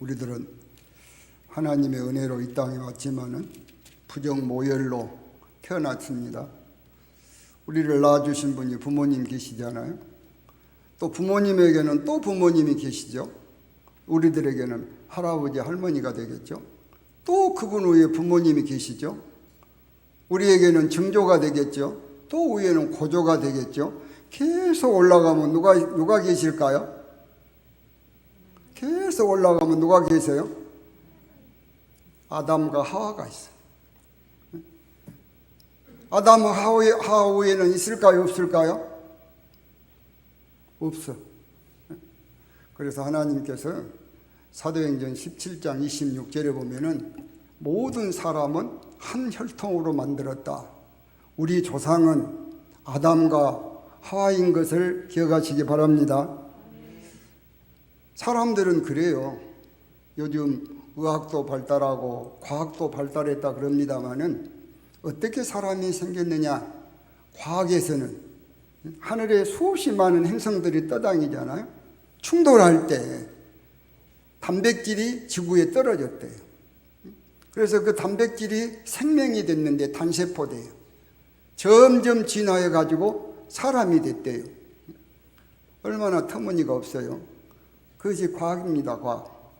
우리들은 하나님의 은혜로 이 땅에 왔지만은 부정 모열로 태어났습니다. 우리를 낳아주신 분이 부모님 계시잖아요. 또 부모님에게는 또 부모님이 계시죠. 우리들에게는 할아버지, 할머니가 되겠죠. 또 그분 위에 부모님이 계시죠. 우리에게는 증조가 되겠죠. 또 위에는 고조가 되겠죠. 계속 올라가면 누가 누가 계실까요? 계속 올라가면 누가 계세요? 아담과 하와가 있어요. 아담 하와의 하와에는 있을까요, 없을까요? 없어. 그래서 하나님께서 사도행전 17장 26절에 보면은 모든 사람은 한 혈통으로 만들었다. 우리 조상은 아담과 하와인 것을 기억하시기 바랍니다. 사람들은 그래요. 요즘 의학도 발달하고 과학도 발달했다 그럽니다마는 어떻게 사람이 생겼느냐? 과학에서는 하늘에 수없이 많은 행성들이 떠다니잖아요. 충돌할 때 단백질이 지구에 떨어졌대요. 그래서 그 단백질이 생명이 됐는데 단세포돼요. 점점 진화해 가지고 사람이 됐대요. 얼마나 터무니가 없어요. 그것이 과학입니다, 과학.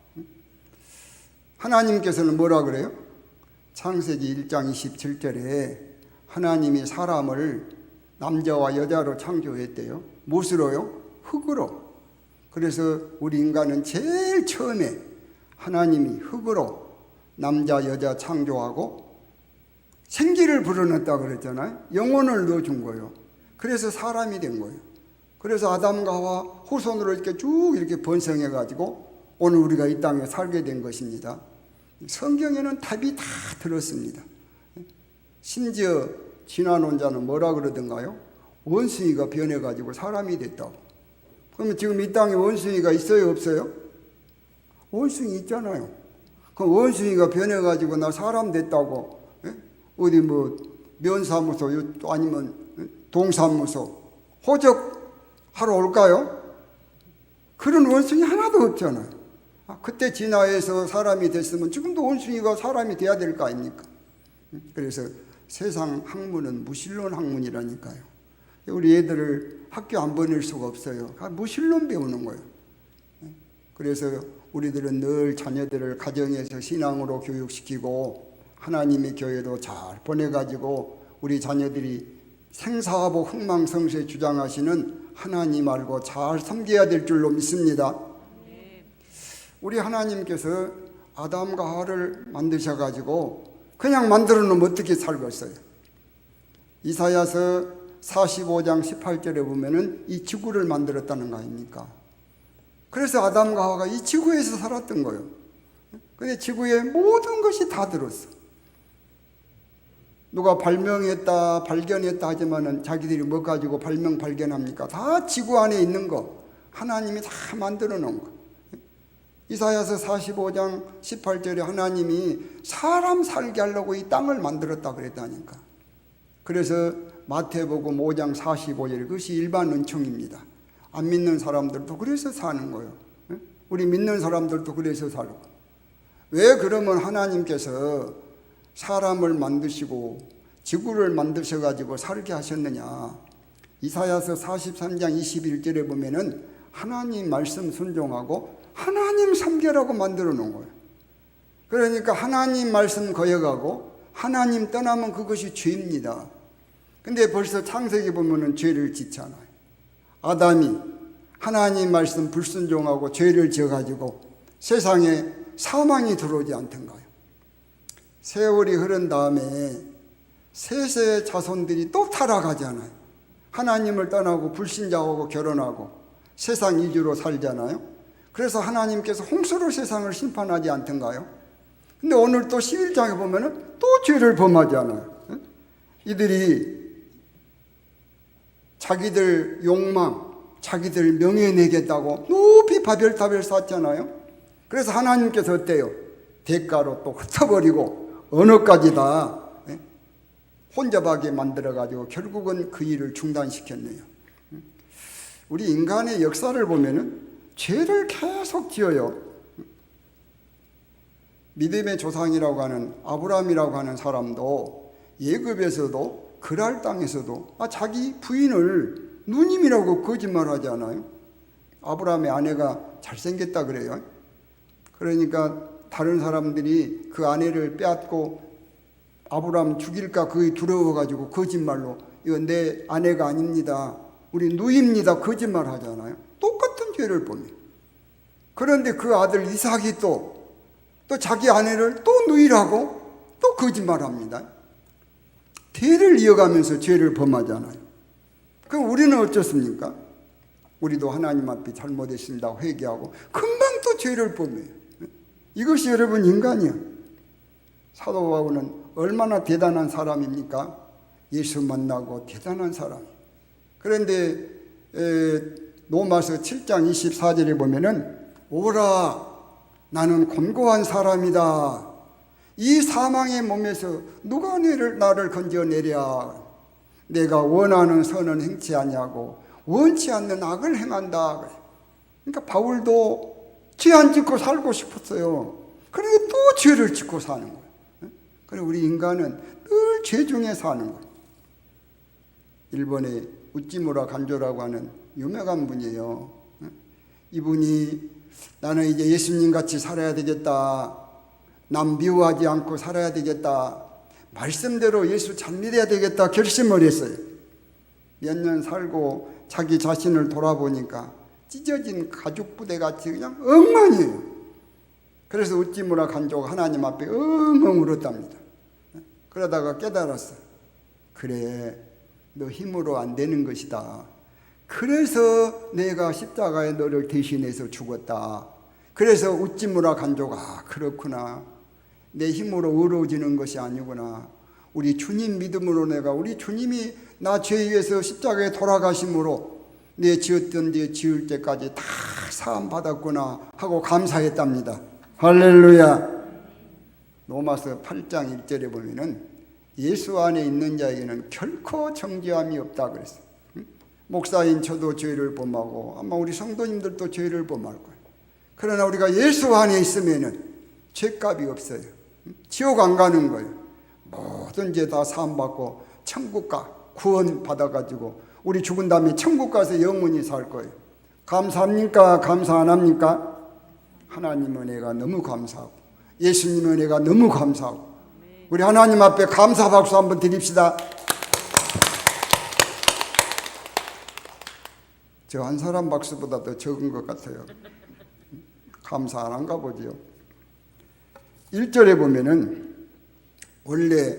하나님께서는 뭐라 그래요? 창세기 1장 27절에 하나님이 사람을 남자와 여자로 창조했대요. 무엇으로요? 흙으로. 그래서 우리 인간은 제일 처음에 하나님이 흙으로 남자, 여자 창조하고 생기를 불어넣었다 그랬잖아요. 영혼을 넣어준 거예요. 그래서 사람이 된 거예요. 그래서 아담과 하와 후손으로 이렇게 쭉 이렇게 번성해 가지고 오늘 우리가 이 땅에 살게 된 것입니다. 성경에는 답이 다 들었습니다. 심지어 진화론자는 뭐라 그러던가요? 원숭이가 변해 가지고 사람이 됐다고. 그러면 지금 이 땅에 원숭이가 있어요, 없어요? 원숭이 있잖아요. 그 원숭이가 변해 가지고 나 사람 됐다고 예? 어디 뭐 면사무소 아니면 동사무소 호적 하러 올까요? 그런 원숭이 하나도 없잖아요. 아, 그때 진화해서 사람이 됐으면 지금도 원숭이가 사람이 돼야 될 거 아닙니까? 그래서 세상 학문은 무신론 학문이라니까요. 우리 애들을 학교 안 보낼 수가 없어요. 무신론 배우는 거예요. 그래서 우리들은 늘 자녀들을 가정에서 신앙으로 교육시키고 하나님의 교회도 잘 보내가지고 우리 자녀들이 생사하고 흥망성쇠 주장하시는 하나님 알고 잘 섬겨야 될 줄로 믿습니다. 우리 하나님께서 아담과 하와를 만드셔 가지고 그냥 만들어 놓으면 어떻게 살겠어요? 이사야서 45장 18절에 보면은 이 지구를 만들었다는 거 아닙니까? 그래서 아담과 하와가 이 지구에서 살았던 거예요. 근데 지구의 모든 것이 다 들었어. 누가 발명했다, 발견했다 하지만은 자기들이 뭐 가지고 발명, 발견합니까? 다 지구 안에 있는 거. 하나님이 다 만들어 놓은 거. 이사야서 45장 18절에 하나님이 사람 살게 하려고 이 땅을 만들었다 그랬다니까. 그래서 마태복음 5장 45절 그것이 일반 은총입니다. 안 믿는 사람들도 그래서 사는 거예요. 우리 믿는 사람들도 그래서 살고. 왜 그러면 하나님께서 사람을 만드시고 지구를 만드셔 가지고 살게 하셨느냐? 이사야서 43장 21절에 보면은 하나님 말씀 순종하고 하나님 섬겨라고 만들어 놓은 거예요. 그러니까 하나님 말씀 거역하고 하나님 떠나면 그것이 죄입니다. 근데 벌써 창세기 보면은 죄를 짓잖아요. 아담이 하나님 말씀 불순종하고 죄를 지어 가지고 세상에 사망이 들어오지 않던가요. 세월이 흐른 다음에 세세 자손들이 또 타락하잖아요. 하나님을 떠나고 불신자하고 결혼하고 세상 이주로 살잖아요. 그래서 하나님께서 홍수로 세상을 심판하지 않던가요? 근데 오늘 또 11장에 보면은 또 죄를 범하잖아요. 이들이 자기들 욕망, 자기들 명예 내겠다고 높이 바별탑을 쌓잖아요. 그래서 하나님께서 어때요? 대가로 또 흩어버리고 언어까지 다 혼잡하게 만들어가지고 결국은 그 일을 중단시켰네요. 우리 인간의 역사를 보면은 죄를 계속 지어요. 믿음의 조상이라고 하는 아브라함이라고 하는 사람도 예급에서도 그랄 땅에서도 아, 자기 부인을 누님이라고 거짓말하지 않아요? 아브라함의 아내가 잘생겼다 그래요. 그러니까 다른 사람들이 그 아내를 빼앗고 아브라함 죽일까 그게 두려워가지고 거짓말로 이건 내 아내가 아닙니다. 우리 누입니다. 거짓말 하잖아요. 똑같은 죄를 보면. 그런데 그 아들 이삭이 또, 또 자기 아내를 또 누이라고 또 거짓말 합니다. 대를 이어가면서 죄를 범하잖아요. 그럼 우리는 어쩌습니까? 우리도 하나님 앞에 잘못했습니다. 회개하고 금방 또 죄를 범해요. 이것이 여러분 인간이야. 사도 바울은 얼마나 대단한 사람입니까? 예수 만나고 대단한 사람. 그런데 에, 로마서 7장 24절에 보면은 오라 나는 권고한 사람이다. 이 사망의 몸에서 누가 내를 나를 건져내랴. 내가 원하는 선은 행치 아니하고 원치 않는 악을 행한다. 그러니까 바울도 죄 안 짓고 살고 싶었어요. 그런데 또 죄를 짓고 사는 거예요. 그래 우리 인간은 늘 죄 중에 사는 거예요. 일본의 우찌무라 간조라고 하는 유명한 분이에요. 이분이 나는 이제 예수님 같이 살아야 되겠다. 남 미워하지 않고 살아야 되겠다. 말씀대로 예수 잘 믿어야 되겠다 결심을 했어요. 몇 년 살고 자기 자신을 돌아보니까 찢어진 가죽 부대 같이 그냥 엉망이에요. 그래서 우찌무라 간조가 하나님 앞에 엉엉 울었답니다. 그러다가 깨달았어. 그래, 너 힘으로 안 되는 것이다. 그래서 내가 십자가에 너를 대신해서 죽었다. 그래서 우찌무라 간조가 아, 그렇구나. 내 힘으로 의로워지는 것이 아니구나. 우리 주님 믿음으로 내가 우리 주님이 나죄 위해서 십자가에 돌아가심으로 내 지었던 죄 지을 때까지 다 사함 받았구나 하고 감사했답니다. 할렐루야. 로마서 8장 1절에 보면은 예수 안에 있는 자에게는 결코 정죄함이 없다 그랬어요. 목사인 저도 죄를 범하고 아마 우리 성도님들도 죄를 범할 거예요. 그러나 우리가 예수 안에 있으면은 죄값이 없어요. 지옥 안 가는 거예요. 모든 죄 다 사함 받고 천국 가 구원 받아가지고 우리 죽은 다음에 천국 가서 영원히 살 거예요. 감사합니까? 감사 안 합니까? 하나님 은혜가 너무 감사하고 예수님 은혜가 너무 감사하고 우리 하나님 앞에 감사 박수 한번 드립시다. 저 한 사람 박수보다 더 적은 것 같아요. 감사 안 한가 보지요. 1절에 보면은 원래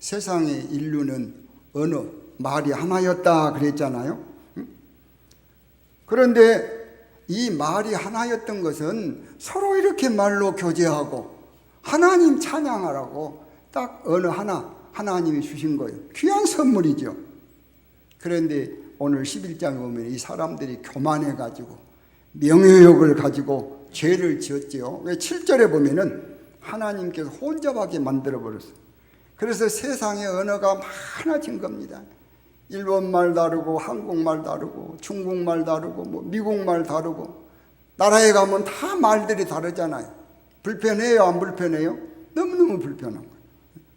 세상의 인류는 언어, 말이 하나였다 그랬잖아요. 그런데 이 말이 하나였던 것은 서로 이렇게 말로 교제하고 하나님 찬양하라고 딱 언어 하나 하나님이 주신 거예요. 귀한 선물이죠. 그런데 오늘 11장에 보면 이 사람들이 교만해 가지고 명예욕을 가지고 죄를 지었지요. 7절에 보면은 하나님께서 혼잡하게 만들어 버렸어요. 그래서 세상의 언어가 많아진 겁니다. 일본말 다르고 한국말 다르고 중국말 다르고 뭐 미국말 다르고 나라에 가면 다 말들이 다르잖아요. 불편해요, 안 불편해요? 너무너무 불편한 거예요.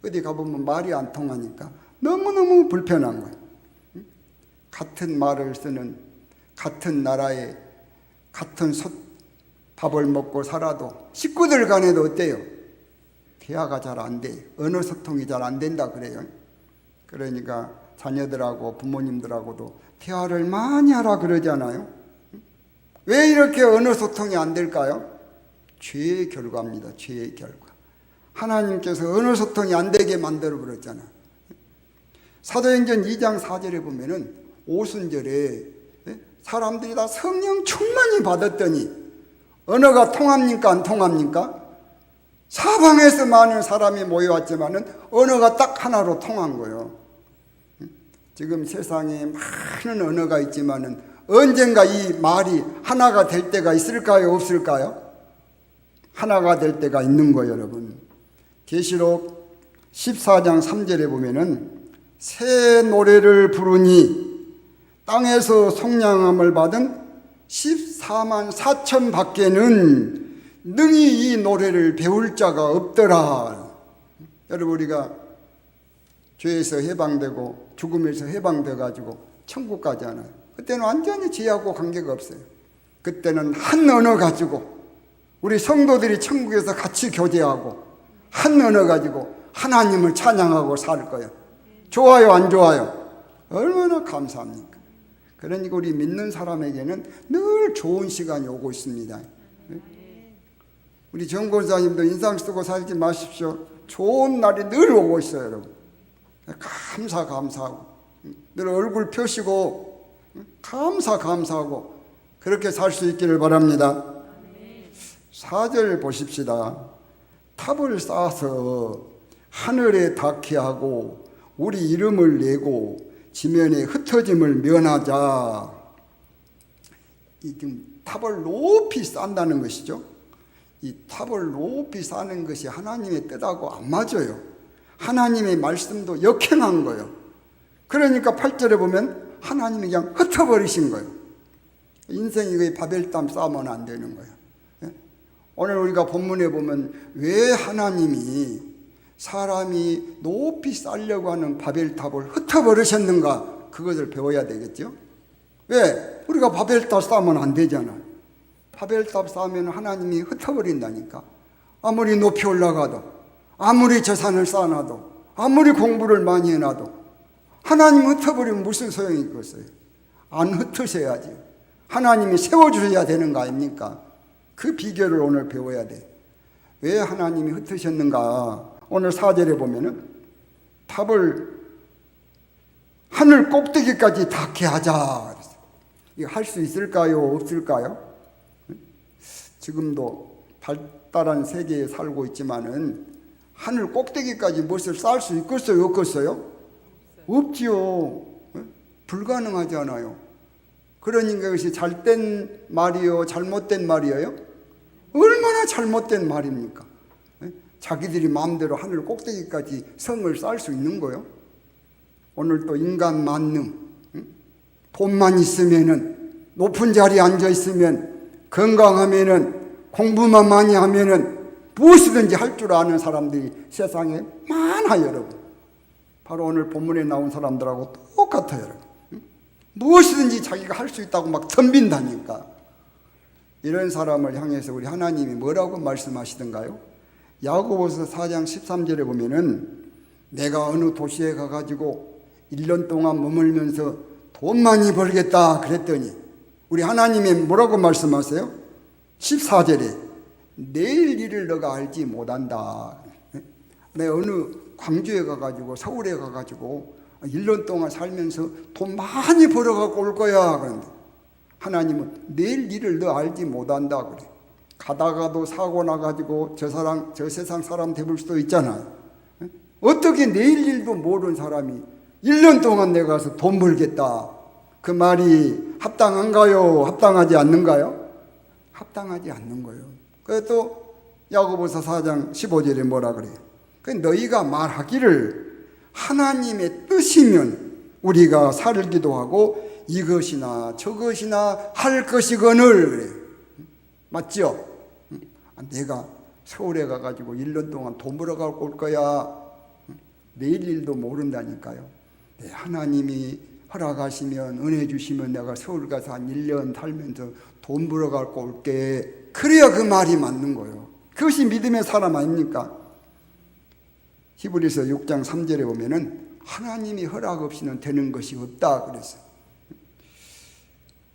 어디 가보면 말이 안 통하니까 너무너무 불편한 거예요. 같은 말을 쓰는 같은 나라에 같은 소, 밥을 먹고 살아도 식구들 간에도 어때요? 대화가 잘 안 돼. 언어 소통이 잘 안 된다 그래요. 그러니까 자녀들하고 부모님들하고도 대화를 많이 하라 그러잖아요. 왜 이렇게 언어 소통이 안 될까요? 죄의 결과입니다. 죄의 결과. 하나님께서 언어 소통이 안 되게 만들어 버렸잖아. 사도행전 2장 4절에 보면은 오순절에 사람들이 다 성령 충만히 받았더니 언어가 통합니까? 안 통합니까? 사방에서 많은 사람이 모여왔지만은 언어가 딱 하나로 통한 거예요. 지금 세상에 많은 언어가 있지만은 언젠가 이 말이 하나가 될 때가 있을까요? 없을까요? 하나가 될 때가 있는 거예요, 여러분. 계시록 14장 3절에 보면은 새 노래를 부르니 땅에서 속량함을 받은 14만 4천 밖에는 능히 이 노래를 배울 자가 없더라. 여러분 우리가 죄에서 해방되고 죽음에서 해방돼 가지고 천국 가잖아요. 그때는 완전히 죄하고 관계가 없어요. 그때는 한 언어 가지고 우리 성도들이 천국에서 같이 교제하고 한 언어 가지고 하나님을 찬양하고 살 거예요. 좋아요, 안 좋아요? 얼마나 감사합니까? 그러니까 우리 믿는 사람에게는 늘 좋은 시간이 오고 있습니다. 우리 정권사님도 인상 쓰고 살지 마십시오. 좋은 날이 늘 오고 있어요, 여러분. 감사, 감사하고. 늘 얼굴 펴시고, 감사, 감사하고, 그렇게 살 수 있기를 바랍니다. 사절 보십시다. 탑을 쌓아서 하늘에 닿게 하고, 우리 이름을 내고, 지면에 흩어짐을 면하자. 이 지금 탑을 높이 쌓는다는 것이죠. 이 탑을 높이 쌓는 것이 하나님의 뜻하고 안 맞아요. 하나님의 말씀도 역행한 거예요. 그러니까 8절에 보면 하나님이 그냥 흩어버리신 거예요. 인생이 거의 바벨담 쌓으면 안 되는 거예요. 예? 오늘 우리가 본문에 보면 왜 하나님이 사람이 높이 쌓으려고 하는 바벨탑을 흩어버리셨는가 그것을 배워야 되겠죠. 왜? 우리가 바벨탑 쌓으면 안 되잖아. 바벨탑 쌓으면 하나님이 흩어버린다니까. 아무리 높이 올라가도, 아무리 재산을 쌓아놔도, 아무리 공부를 많이 해놔도, 하나님 흩어버리면 무슨 소용이 있겠어요? 안 흩으셔야지. 하나님이 세워주셔야 되는 거 아닙니까? 그 비결을 오늘 배워야 돼. 왜 하나님이 흩으셨는가? 오늘 사절에 보면은 탑을 하늘 꼭대기까지 닿게 하자. 이거 할수 있을까요? 없을까요? 지금도 발달한 세계에 살고 있지만은 하늘 꼭대기까지 무엇을 쌓을 수 있겠어요? 없겠어요? 없지요. 불가능하잖아요. 그러니까 이것이 잘된 말이요, 잘못된 말이에요? 얼마나 잘못된 말입니까? 자기들이 마음대로 하늘 꼭대기까지 성을 쌓을 수 있는 거요. 오늘 또 인간 만능, 돈만 있으면은 높은 자리에 앉아 있으면 건강하면은 공부만 많이 하면은 무엇이든지 할 줄 아는 사람들이 세상에 많아요, 여러분. 바로 오늘 본문에 나온 사람들하고 똑같아요, 여러분. 무엇이든지 자기가 할 수 있다고 막 덤빈다니까. 이런 사람을 향해서 우리 하나님이 뭐라고 말씀하시던가요? 야고보서 4장 13절에 보면은 내가 어느 도시에 가가지고 1년 동안 머물면서 돈 많이 벌겠다 그랬더니 우리 하나님이 뭐라고 말씀하세요? 14절에 내일 일을 너가 알지 못한다. 내 어느 광주에 가가지고 서울에 가가지고 1년 동안 살면서 돈 많이 벌어갖고 올 거야. 그런데 하나님은 내일 일을 너 알지 못한다. 그래. 가다가도 사고 나가지고 저 사람, 저 세상 사람 되볼 수도 있잖아요. 어떻게 내일 일도 모르는 사람이 1년 동안 내가 가서 돈 벌겠다. 그 말이 합당한가요? 합당하지 않는가요? 합당하지 않는 거예요. 그래서 또 야고보서 4장 15절에 뭐라 그래요? 그 너희가 말하기를 하나님의 뜻이면 우리가 살기도 하고 이것이나 저것이나 할 것이거늘 그래요. 맞죠? 내가 서울에 가가지고 1년 동안 돈 벌어가고 올 거야. 내일 일도 모른다니까요. 네, 하나님이 허락하시면 은혜 주시면 내가 서울 가서 한 1년 살면서 돈 벌어갖고 올게. 그래야 그 말이 맞는 거예요. 그것이 믿음의 사람 아닙니까? 히브리서 6장 3절에 보면은 하나님이 허락 없이는 되는 것이 없다 그랬어.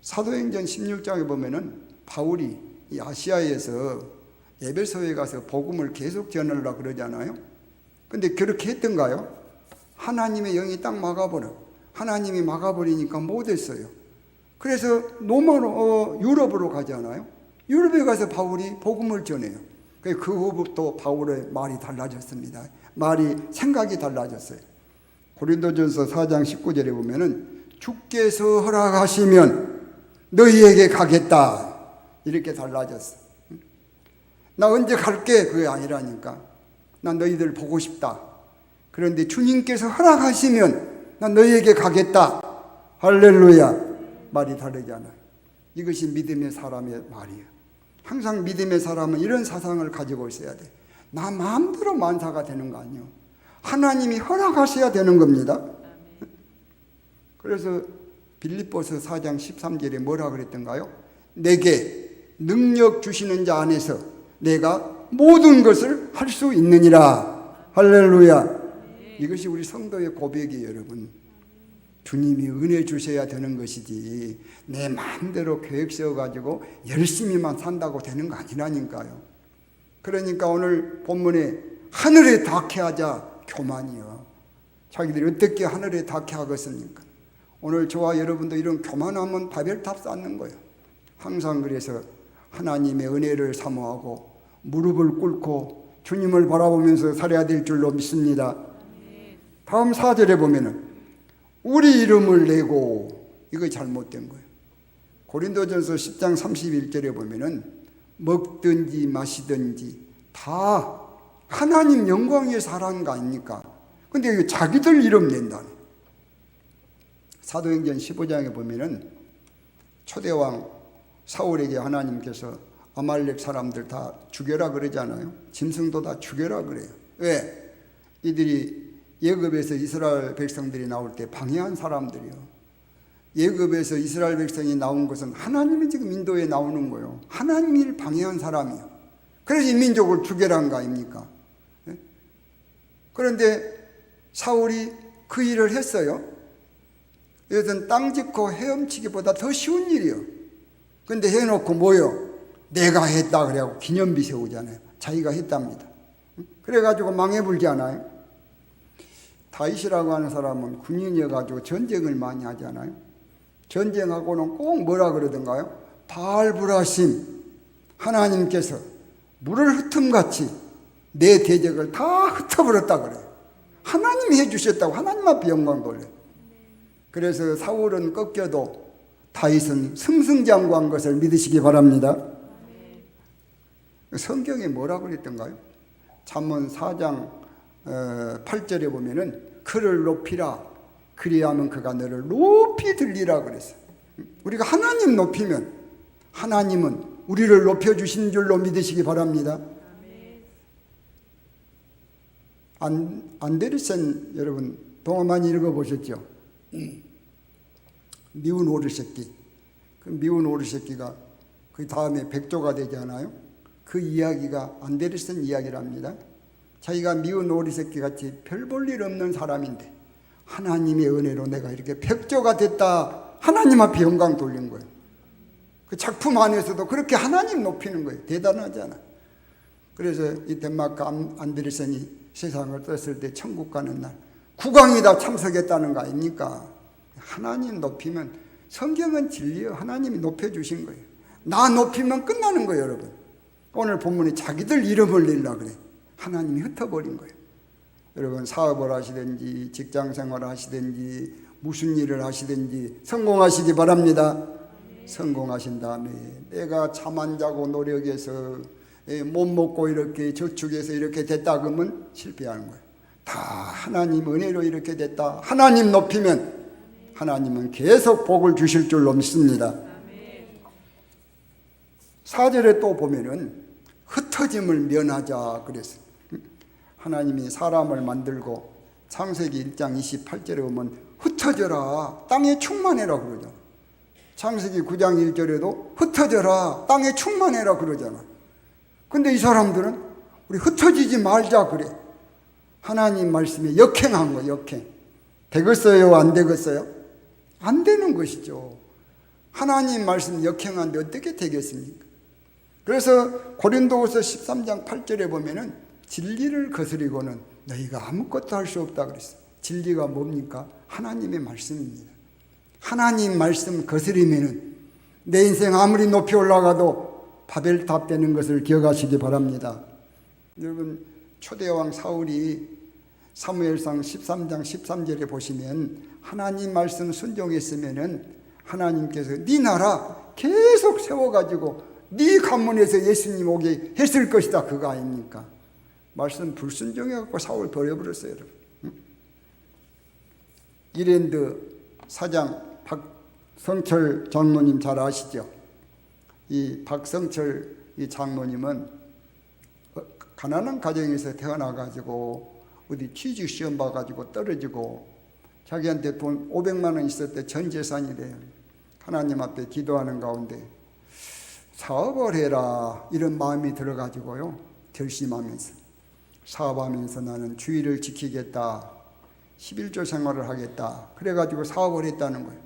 사도행전 16장에 보면은 바울이 이 아시아에서 에베소에 가서 복음을 계속 전하려고 그러잖아요. 근데 그렇게 했던가요? 하나님의 영이 딱 막아버려. 하나님이 막아버리니까 못했어요. 그래서 노마로 어, 유럽으로 가잖아요. 유럽에 가서 바울이 복음을 전해요. 그 후부터 바울의 말이 달라졌습니다. 말이 생각이 달라졌어요. 고린도전서 4장 19절에 보면은 주께서 허락하시면 너희에게 가겠다. 이렇게 달라졌어. 나 언제 갈게? 그게 아니라니까. 난 너희들 보고 싶다. 그런데 주님께서 허락하시면 난 너희에게 가겠다. 할렐루야. 말이 다르잖아요. 이것이 믿음의 사람의 말이에요. 항상 믿음의 사람은 이런 사상을 가지고 있어야 돼. 나 마음대로 만사가 되는 거 아니요. 하나님이 허락하셔야 되는 겁니다. 그래서 빌립보서 4장 13절에 뭐라 그랬던가요? 내게 능력 주시는 자 안에서 내가 모든 것을 할 수 있느니라. 할렐루야. 이것이 우리 성도의 고백이에요, 여러분. 주님이 은혜 주셔야 되는 것이지 내 마음대로 계획 세워가지고 열심히만 산다고 되는 거 아니라니까요. 그러니까 오늘 본문에 하늘에 닿게 하자 교만이요. 자기들이 어떻게 하늘에 닿게 하겠습니까? 오늘 저와 여러분도 이런 교만하면 바벨탑 쌓는 거예요. 항상 그래서 하나님의 은혜를 사모하고 무릎을 꿇고 주님을 바라보면서 살아야 될 줄로 믿습니다. 다음 사절에 보면은 우리 이름을 내고 이거 잘못된 거예요. 고린도전서 10장 31절에 보면은 먹든지 마시든지 다 하나님 영광 위해서 하라는 거 아닙니까? 근데 자기들 이름 낸다네. 사도행전 15장에 보면은 초대왕 사울에게 하나님께서 아말렉 사람들 다 죽여라 그러잖아요. 짐승도 다 죽여라 그래요. 왜? 이들이 예굽에서 이스라엘 백성들이 나올 때 방해한 사람들이요. 예굽에서 이스라엘 백성이 나온 것은 하나님이 지금 인도에 나오는 거예요. 하나님을 방해한 사람이요. 그래서 이 민족을 죽여란 거 아닙니까? 예? 그런데 사울이 그 일을 했어요. 이것은 땅 짓고 헤엄치기보다 더 쉬운 일이요. 근데 해놓고 뭐요? 내가 했다 그래갖고 기념비 세우잖아요. 자기가 했답니다. 그래가지고 망해불지 않아요? 다윗이라고 하는 사람은 군인이어가지고 전쟁을 많이 하잖아요. 전쟁하고는 꼭 뭐라 그러던가요? 발불하심 하나님께서 물을 흩음같이 내 대적을 다 흩어버렸다 그래요. 하나님이 해주셨다고 하나님 앞에 영광 돌려요. 그래서 사울은 꺾여도 다윗은 승승장구한 것을 믿으시기 바랍니다. 성경에 뭐라고 그랬던가요? 잠언 4장 8절에 보면은 그를 높이라 그리하면 그가 너를 높이 들리라 그랬어요. 우리가 하나님 높이면 하나님은 우리를 높여 주신 줄로 믿으시기 바랍니다. 안, 안데르센 여러분 동화 많이 읽어 보셨죠? 미운 오르새끼. 그 미운 오르새끼가 그 다음에 백조가 되지 않아요? 그 이야기가 안데르센 이야기랍니다. 자기가 미운 오리새끼 같이 별 볼 일 없는 사람인데 하나님의 은혜로 내가 이렇게 백조가 됐다. 하나님 앞에 영광 돌린 거예요. 그 작품 안에서도 그렇게 하나님 높이는 거예요. 대단하잖아. 그래서 이 덴마크 안데르센이 세상을 떴을 때 천국 가는 날 국왕이 다 참석했다는 거 아닙니까? 하나님 높이면 성경은 진리요. 하나님이 높여주신 거예요. 나 높이면 끝나는 거예요, 여러분. 오늘 본문에 자기들 이름을 내려 그래. 하나님이 흩어버린 거예요. 여러분 사업을 하시든지 직장 생활을 하시든지 무슨 일을 하시든지 성공하시기 바랍니다. 성공하신 다음에 내가 잠 안 자고 노력해서 예, 못 먹고 이렇게 저축해서 이렇게 됐다 그러면 실패하는 거예요. 다 하나님 은혜로 이렇게 됐다. 하나님 높이면 하나님은 계속 복을 주실 줄로 믿습니다. 사절에 또 보면은 흩어짐을 면하자 그랬어요. 하나님이 사람을 만들고 창세기 1장 28절에 보면 흩어져라 땅에 충만해라 그러죠. 창세기 9장 1절에도 흩어져라 땅에 충만해라 그러잖아. 근데 이 사람들은 우리 흩어지지 말자 그래. 하나님 말씀에 역행한 거 역행. 되겠어요? 안 되겠어요? 안 되는 것이죠. 하나님 말씀 역행한데 어떻게 되겠습니까? 그래서 고린도후서 13장 8절에 보면은 진리를 거스리고는 너희가 아무것도 할 수 없다 그랬어요. 진리가 뭡니까? 하나님의 말씀입니다. 하나님 말씀 거스리면은 내 인생 아무리 높이 올라가도 바벨탑 되는 것을 기억하시기 바랍니다. 여러분 초대왕 사울이 사무엘상 13장 13절에 보시면 하나님 말씀 순종했으면은 하나님께서 네 나라 계속 세워가지고 네 관문에서 예수님 오게 했을 것이다 그거 아닙니까? 말씀 불순종해갖고 사울 버려버렸어요 여러분. 이랜드 사장 박성철 장로님 잘 아시죠? 이 박성철 이 장모님은 어, 가난한 가정에서 태어나가지고 어디 취직 시험 봐가지고 떨어지고 자기한테 돈 500만 원때전 재산이 돼요. 하나님 앞에 기도하는 가운데 사업을 해라 이런 마음이 들어가지고요 결심하면서 사업하면서 나는 주의를 지키겠다. 11조 생활을 하겠다. 그래가지고 사업을 했다는 거예요.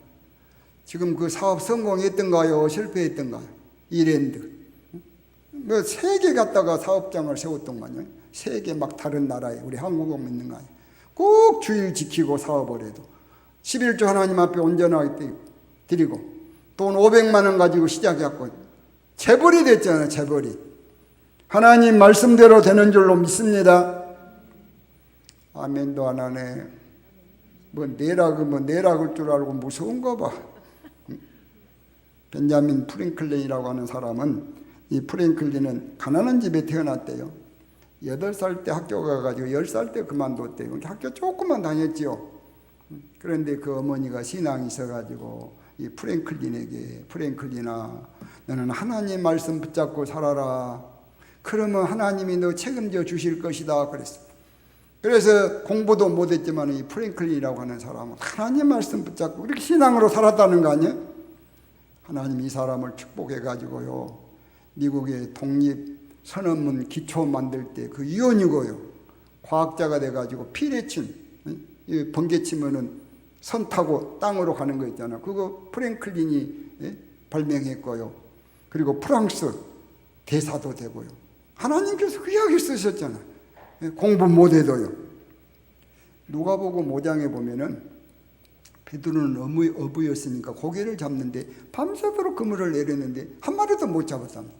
지금 그 사업 성공했던가요? 실패했던가요? 이랜드. 뭐세개 갖다가 사업장을 세웠던 거 아니에요? 세계 막 다른 나라에 우리 한국은 있는 거 아니에요? 꼭 주의를 지키고 사업을 해도. 11조 하나님 앞에 온전하게 드리고 돈 500만 원 가지고 시작했고 재벌이 됐잖아요 재벌이 하나님 말씀대로 되는 줄로 믿습니다. 아멘도 안 하네. 뭐 내락은 뭐 내락을 줄 알고 무서운가 봐. 벤자민 프랭클린이라고 하는 사람은 이 프랭클린은 가난한 집에 태어났대요. 여덟 살때 학교 가가지고 열살때 그만뒀대요. 학교 조금만 다녔지요. 그런데 그 어머니가 신앙이 있어가지고 이 프랭클린에게 프랭클린아 너는 하나님 말씀 붙잡고 살아라. 그러면 하나님이 너 책임져 주실 것이다 그랬어. 그래서 공부도 못했지만 이 프랭클린이라고 하는 사람은 하나님 말씀 붙잡고 이렇게 신앙으로 살았다는 거 아니에요? 하나님 이 사람을 축복해 가지고요 미국의 독립 선언문 기초 만들 때 그 위원이고요 과학자가 돼 가지고 피레친 이 번개 치면은 선 타고 땅으로 가는 거 있잖아. 그거 프랭클린이 예? 발명했고요. 그리고 프랑스 대사도 되고요. 하나님께서 그 이야기 쓰셨잖아. 예? 공부 못해도요. 누가 보고 모장에 보면은 베드로는 어부, 어부였으니까 고개를 잡는데 밤새도록 그물을 내렸는데 한 마리도 못 잡았답니다.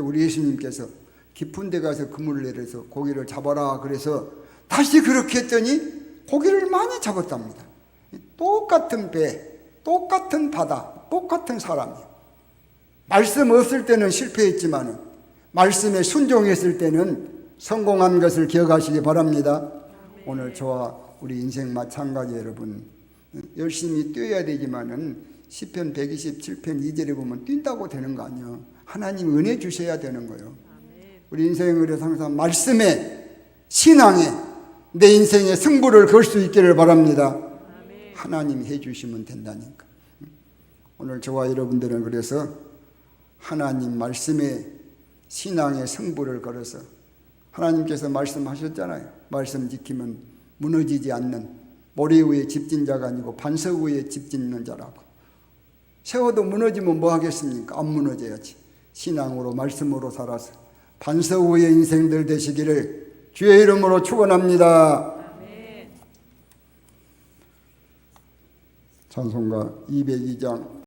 우리 예수님께서 깊은 데 가서 그물을 내려서 고기를 잡아라 그래서 다시 그렇게 했더니 고기를 많이 잡았답니다. 똑같은 배, 똑같은 바다, 똑같은 사람이에요. 말씀 없을 때는 실패했지만 말씀에 순종했을 때는 성공한 것을 기억하시기 바랍니다. 오늘 저와 우리 인생 마찬가지 여러분 열심히 뛰어야 되지만은 시편 127편 2절에 보면 뛴다고 되는 거 아니에요. 하나님 은혜 주셔야 되는 거예요. 우리 인생을 항상 말씀에 신앙에 내 인생의 승부를 걸 수 있기를 바랍니다. 하나님이 해주시면 된다니까. 오늘 저와 여러분들은 그래서 하나님 말씀에 신앙의 승부를 걸어서 하나님께서 말씀하셨잖아요. 말씀 지키면 무너지지 않는 모래 위에 집 진 자가 아니고 반석 위에 집 짓는 자라고. 세워도 무너지면 뭐 하겠습니까? 안 무너져야지. 신앙으로 말씀으로 살아서 반석 위의 인생들 되시기를 주의 이름으로 축원합니다. 찬송가 202장